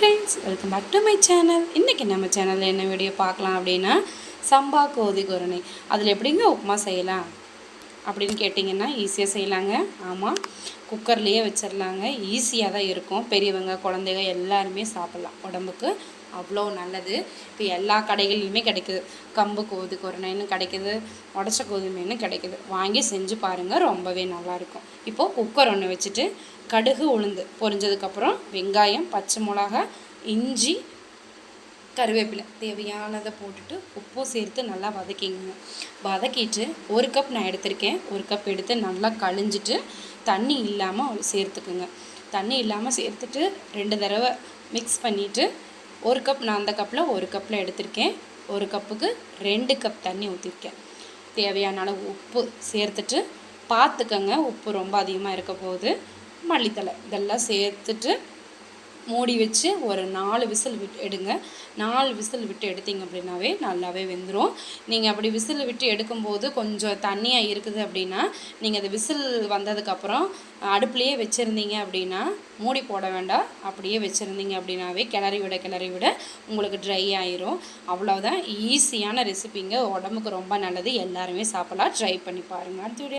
Friends welcome back to my channel இன்றைக்கி நம்ம சேனலில் என்ன வீடியோ பார்க்கலாம் அப்படின்னா சம்பா கோதி குரணை அதில் எப்படிங்க உப்புமா செய்யலாம்? அப்படின்னு கேட்டிங்கன்னா ஈஸியாக செய்யலாங்க. ஆமாம் குக்கர்லேயே வச்சிடலாங்க ஈஸியாக தான் இருக்கும். பெரியவங்க குழந்தைங்க எல்லாருமே சாப்பிட்லாம். உடம்புக்கு அவ்வளோ நல்லது. இப்போ எல்லா கடைகள்லையுமே கிடைக்குது. கம்பு கோது கொரணைன்னு கிடைக்குது. உடச்ச கோதுமைன்னு கிடைக்குது. வாங்கி செஞ்சு பாருங்கள் ரொம்பவே நல்லாயிருக்கும் இப்போது குக்கர் ஒன்று வச்சுட்டு கடுகு உளுந்து பொரிஞ்சதுக்கப்புறம் வெங்காயம் பச்சை மிளகா இஞ்சி கருவேப்பிலை தேவையானதை போட்டுட்டு உப்பும் சேர்த்து நல்லா வதக்கிங்க வதக்கிட்டு ஒரு கப் நான் எடுத்திருக்கேன். ஒரு கப் எடுத்து நல்லா கழிஞ்சிட்டு தண்ணி இல்லாமல் சேர்த்துக்குங்க. தண்ணி இல்லாமல் சேர்த்துட்டு ரெண்டு தடவை மிக்ஸ் பண்ணிவிட்டு ஒரு கப் நான் அந்த கப்பில் ஒரு கப்பில் எடுத்திருக்கேன். ஒரு கப்புக்கு ரெண்டு கப் தண்ணி ஊற்றிருக்கேன் தேவையான அளவு உப்பு சேர்த்துட்டு பார்த்துக்கங்க. உப்பு ரொம்ப அதிகமாக இருக்க போகுது. மல்லித்தலை இதெல்லாம் சேர்த்துட்டு மூடி வச்சு ஒரு நாலு விசில் விட்டு எடுங்க. நாலு விசில் விட்டு எடுத்தீங்க அப்படின்னாவே நல்லாவே வெந்துடும் நீங்கள் அப்படி விசில் விட்டு எடுக்கும்போது கொஞ்சம் தண்ணியாக இருக்குது அப்படின்னா நீங்கள் அந்த விசில் வந்ததுக்கப்புறம் அடுப்புலேயே வச்சுருந்தீங்க அப்படின்னா மூடி போட வேண்டாம். அப்படியே வச்சுருந்தீங்க அப்படின்னாவே கிளறி விட கிளறி விட உங்களுக்கு ட்ரை ஆயிரும். அவ்வளோதான் ஈஸியான ரெசிபிங்க உடம்புக்கு ரொம்ப நல்லது. எல்லாருமே சாப்பிடலாம். ட்ரை பண்ணி பாருங்கள் அடுத்த